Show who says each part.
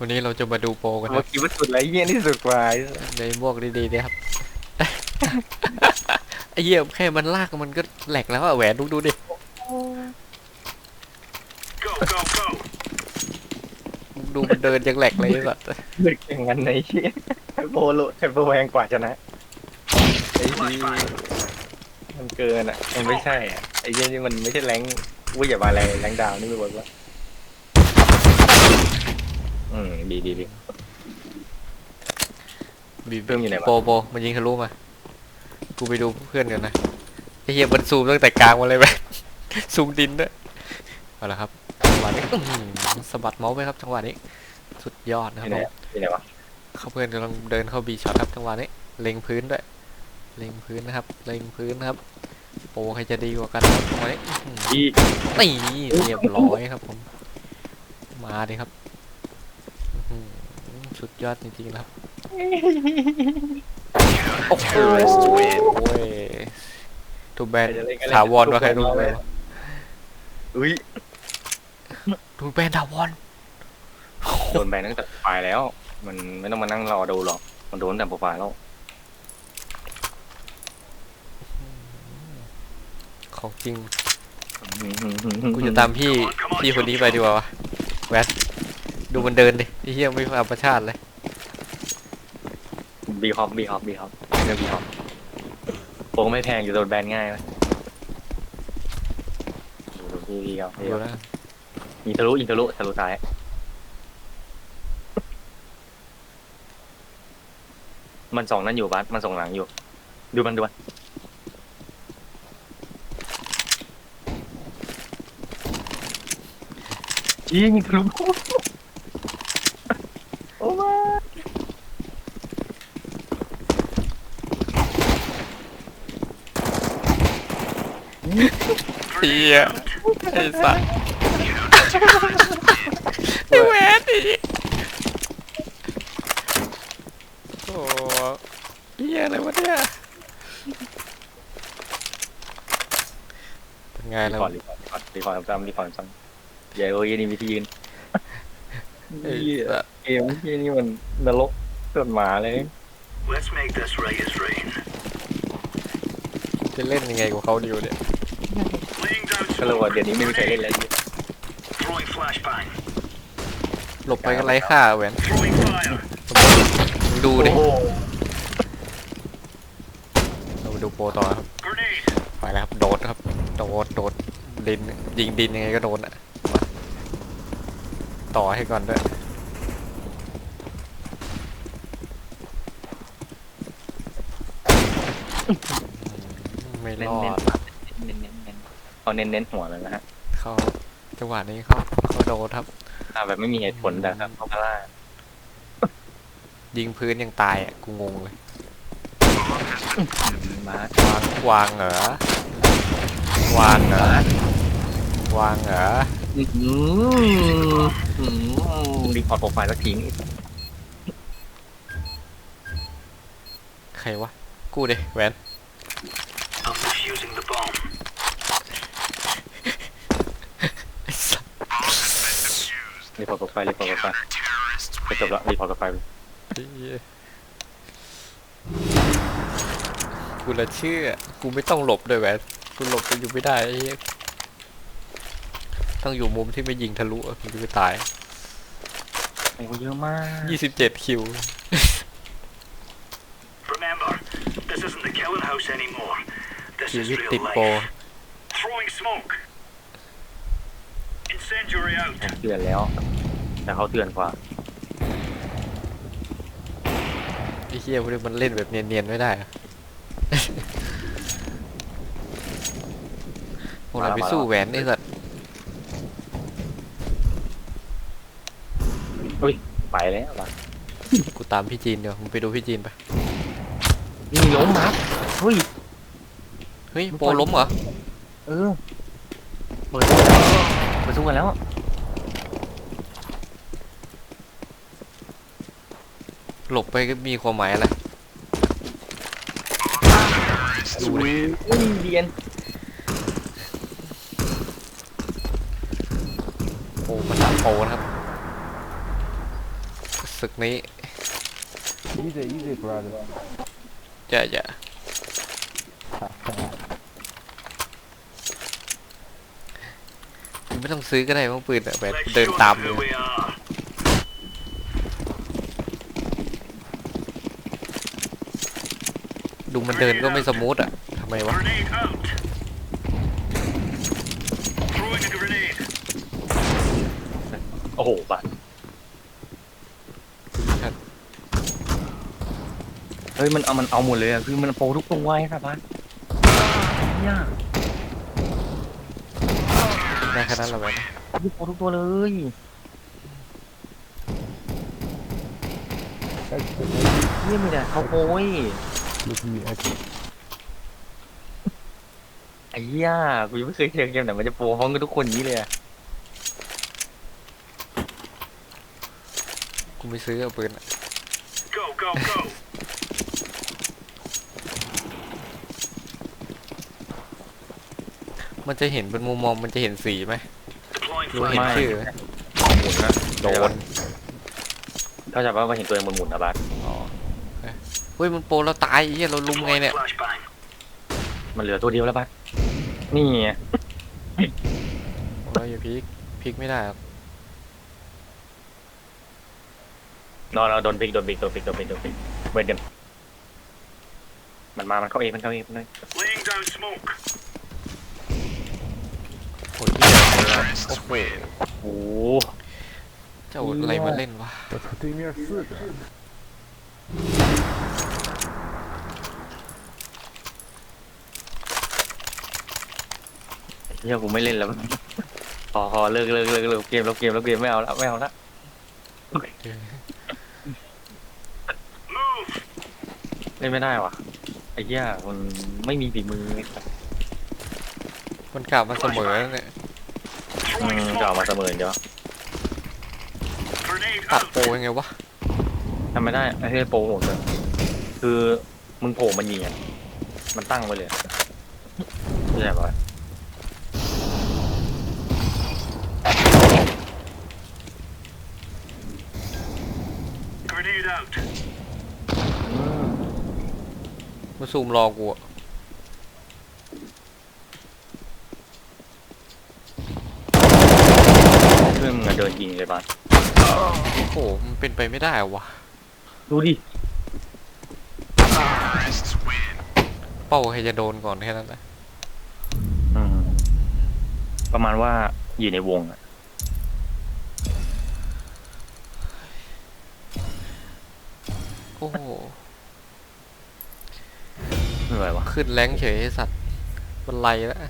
Speaker 1: วันนี้เราจะมาดูโปรกันค
Speaker 2: เมื่
Speaker 1: รั
Speaker 2: อบกี้มันสุดไรเยี่ยนี่สุดกว่า
Speaker 1: ในหมวกดีๆเนี่ยครับ ไอ้เหี้ยแค่มันลากมันก็แหลกแล้วอะแหวนดูดูดิ
Speaker 3: Go, go, go.
Speaker 1: ดูมันเดินยังแหลกเลยสัตว์
Speaker 2: เลือกอย่างนั้นในเชี่ยโบโลเทมโบแวงกว่าชนะไอ้ที่มันเกินอะมันไม่ใช่อะไอ้เยี่ยนี่มันไม่ใช่แรงวุ้ยอย่ามาแรงแรงดาวนี่ไม่เวิร์กวะ อืมดีดีดี
Speaker 1: บี
Speaker 2: เพิ่มอยู่ไหนวะ
Speaker 1: โปรโปรมันยิงทะลุมา กูไปดูเพื่อนกันนะไอ้เหี้ยมันซูมตั้งแต่กลางมาเลยไปซูมดินด้วยเอาละครับจังหวะนี้อื้อหือสะบัดเมาส์ไปครับจังหวะนี้ สุดยอดนะค
Speaker 2: ที่
Speaker 1: รับ
Speaker 2: ไหน
Speaker 1: ผม
Speaker 2: ที่ไหนวะ
Speaker 1: เขาเพื่อนกำลังเดินเข้าบีช็อตครับจังหวะนี้เล็งพื้นด้วยเล็งพื้นนะครับเล็งพื้นนะครับโปรใครจะดีกว่ากันครับจังหวะนี้อื้อหือ
Speaker 2: ที่
Speaker 1: นี่เรียบร้อยครับผม มาดิครับอื้อหือ สุดยอดจริงๆนะครับ โอ้โหโอ้ยทูแบนถาวรว่าใครรู้ไหม
Speaker 2: อุ้ย
Speaker 1: ทูแบนถาวร
Speaker 2: โดนแบนตั้งแต่โปรไฟล์แล้ว มันไม่ต้องมานั่งรอดูหรอก มันโดนตั้งแต่โปรไฟล์แล้ว
Speaker 1: ของจริงกูจะตามพี่พี่คนนี้ไปดีกว่าวะแวด ดูมันเดินดิที่เฮียไม่ธรรมชาติเลย
Speaker 2: บีฮอปบีฮอปบีฮอปเรื่องบีฮอปโปรไม่แพงอยู่โดนแบนง่ายไหมดูพี่พี่เขาพี่
Speaker 1: ดู
Speaker 2: เขา
Speaker 1: นะ
Speaker 2: มีทะลุอินทะลุทะลุซ้ายมันส่องนั่นอยู่บัสมันส่องหลังอยู่ ดูมันดูมันยิงทะลุโอ้มา
Speaker 1: เฮียไอ้สัสไอ้แวดดิโอ้เฮียอะไรวะเนี่ยเป็นไง
Speaker 2: รี
Speaker 1: แล้ว
Speaker 2: พอร์ตรีพอร์ตรีพอร์ตจำรีพอร์ตจำอย่าโอ้ยนี่วิธียืน
Speaker 1: ไอ้
Speaker 2: เหี้ย
Speaker 1: สัส
Speaker 2: เกมที่นี่มันนรกเกิดหมาเลย
Speaker 3: Let's make this right as rain.
Speaker 1: จะเล่นยังไงกับเขาดีวะเนี่ย
Speaker 3: Laying down
Speaker 2: ก็เลย
Speaker 3: smoke.
Speaker 2: ว่าเดี๋ยวนี้ไม่มีใครเล่น
Speaker 3: Grenade.
Speaker 2: แล้ว
Speaker 3: Throwing flashbang.
Speaker 1: หลบไปก็ไร้ค่าแหวน
Speaker 3: Throwing fire.
Speaker 1: มึงดูดิ
Speaker 2: โอ้โห
Speaker 1: เราไปดูโปรต่อครับ
Speaker 3: Grenade.
Speaker 1: ไปแล้วครับโดดครับโดดโดดดินยิงดินยังไงก็โดนอะมาต่อให้ก่อนด้วยไม่ร
Speaker 2: เน้น
Speaker 1: อ
Speaker 2: เน้น
Speaker 1: ด
Speaker 2: เน้นเน้นเน้นเอาเน้นเน้นหัวเลยนะฮะ
Speaker 1: เขาจังหวะนี้เขาเขาโดดครับ
Speaker 2: อ่าแบบไม่มีเหตุผลแต่ครับเขาพล่า
Speaker 1: ยิงพื้นยังตายอะกูงงเลย
Speaker 2: มา
Speaker 1: วางวางเหรอวางเหรอวางเหรอ
Speaker 2: อืมอืมรีพอร์ตโปรไฟล์สักทีนี่
Speaker 1: ใครวะ กูดิแหวน
Speaker 3: I'm defusing the bomb.
Speaker 1: ไอ้สัส
Speaker 2: รีพอร์ตโปรไฟล์รีพอร์ตโปรไฟล์จะจบละรีพอร์ตโปรไฟล์
Speaker 1: เหี้ยกูละเชื่อ กูไม่ต้องหลบด้วยแหวนกูหลบกูอยู่ไม่ได้ไอ้เหี้ยต้องอยู่มุมที่ไม่ยิงทะลุอะกูจะไม่ตาย
Speaker 2: โอ้เยอะมาก
Speaker 1: 27 คิว
Speaker 3: Remember, this isn't the killing house anymore. This
Speaker 1: ชี
Speaker 3: is
Speaker 1: วิตติด
Speaker 3: real
Speaker 1: โปร
Speaker 3: life. Throwing smoke. Incendiary out.
Speaker 2: เตือนแล้ว แต่เขาเตือนกว่า
Speaker 1: ไอ้เหี้ยพวกนี้มันเล่นแบบเนียนๆไม่ได้อะ พวกเราไปสู้แหวนไอ้สัตว์
Speaker 2: ไปแล้วว่ะ
Speaker 1: กูตามพี่จีนเดี๋ยวมึงไปดูพี่จีนไป
Speaker 2: นี่ล้มนะเฮ้ย
Speaker 1: เฮ้ย โปรล้มเหรอ
Speaker 2: เออเปิดเปิด สู้กันแล้ว
Speaker 1: หลบไปก็มีความหมายอะไรดูดิ
Speaker 2: อุ้ยเรียน
Speaker 1: โปรมันหาโปรนะครับศึกนี้
Speaker 4: Easy, easy, brother.
Speaker 1: จะจะ ไม่ต้องซื้อก็ได้มั้งปืนอะแบบ
Speaker 3: Let's
Speaker 1: เดิน
Speaker 3: show
Speaker 1: ตาม
Speaker 3: them
Speaker 1: เล
Speaker 3: who
Speaker 1: ย
Speaker 3: we are.
Speaker 1: ดูมันเดินก็ไม่สมูทอะทำไมวะ
Speaker 3: Grenade out. Throwing a grenade.
Speaker 2: โอ้โหบัตรเฮ้ยมันเอามันเอาหมดเลยอะคือมันโปรทุกตัวไว้ครับบัตรเนี่ย
Speaker 1: ได้แค่นั้นแหละแม่นะ
Speaker 2: โปรทุกตัวเลย
Speaker 4: Exit,
Speaker 2: เนี่ยมีแต่เขาโอ้ย
Speaker 4: look at me, exit.
Speaker 2: ไอ้เหี้ยกูยังไม่เคยเจอเกมไหนมันจะโปรพร้อมกันทุกคนอย่างนี้เลยอะ
Speaker 1: กูไม่ซื้อเอาปืนอะ
Speaker 3: Go, go, go.
Speaker 1: มันจะเห็นเป็นมุมมองมันจะเห็นสีไหม
Speaker 3: Deploying
Speaker 1: รู้เห็น
Speaker 3: flash.
Speaker 1: ชื่อไหม
Speaker 2: หมุนนะ
Speaker 1: โดน
Speaker 2: เข้าใจว่ามันเห็นตัวเองมันหมุนนะบัตร
Speaker 1: อ๋อโอเคเฮ้ยมันโปรเราตายไอ้เหี้ยเราลุมไง
Speaker 3: Deploying
Speaker 1: เนี่ย
Speaker 3: flashbang.
Speaker 2: มันเหลือตัวเดียวแล้วบัตรนี่ไง
Speaker 1: โอ้ยอย่าพลิกพลิกไม่ได้หรอก
Speaker 2: นอนเราโดนพลิกโดนพลิกโดนพลิกโดนพลิกโดนพลิกเว้นกันมันมา มันเข้าเองมันเข้าเองมันเข้าเอง
Speaker 3: Laying down smoke.
Speaker 1: โอ้ยเหี้ย โอ้โห
Speaker 2: โอ้โห
Speaker 1: เจ้าอะไรมาเล่นวะ
Speaker 4: Das hat ihm ja Schuld.
Speaker 2: เฮียกูไม่เล่นแล้ว พอพอเลิกเลิกเลิกเลิกเกมแล้วเกมแล้วเกมไม่เอาละไม่เอาละ
Speaker 3: Move.
Speaker 2: เล่นไม่ได้ว่ะไอ้เหี้ยมันไม่มีฝีมือ
Speaker 1: มันกลับมาเสมอแล้วเนี่ย
Speaker 2: อื
Speaker 3: Throwing
Speaker 2: มจะเอา
Speaker 3: smoke.
Speaker 2: มาเสมอเดี๋ยว
Speaker 3: Grenade
Speaker 1: ตัด
Speaker 3: out.
Speaker 1: โปรยังไงวะ
Speaker 2: ทำไม่ได้ไอ้เหี้ยโปรโหดเลยคือมึงโผล่มันยิงอะมันตั้งไว้เลยเข้าใจป่ะ
Speaker 3: Grenade out.
Speaker 1: มาซูมรอกูอะ
Speaker 2: เพื่ อนมึงอะเดินยิงเลยบ้าน
Speaker 1: โอ้โหมันเป็นไปไม่ได้วะ
Speaker 2: ดูดิ
Speaker 1: เป้าใครจะโดนก่อนแค่นั้นนะ
Speaker 2: อืม ประมาณว่าอยู่ในวงอะ
Speaker 1: โอ้โห
Speaker 2: เหนื่อยวะ
Speaker 1: ขึ้นแรงเฉยไอ้สัตว์มันไลแล้ว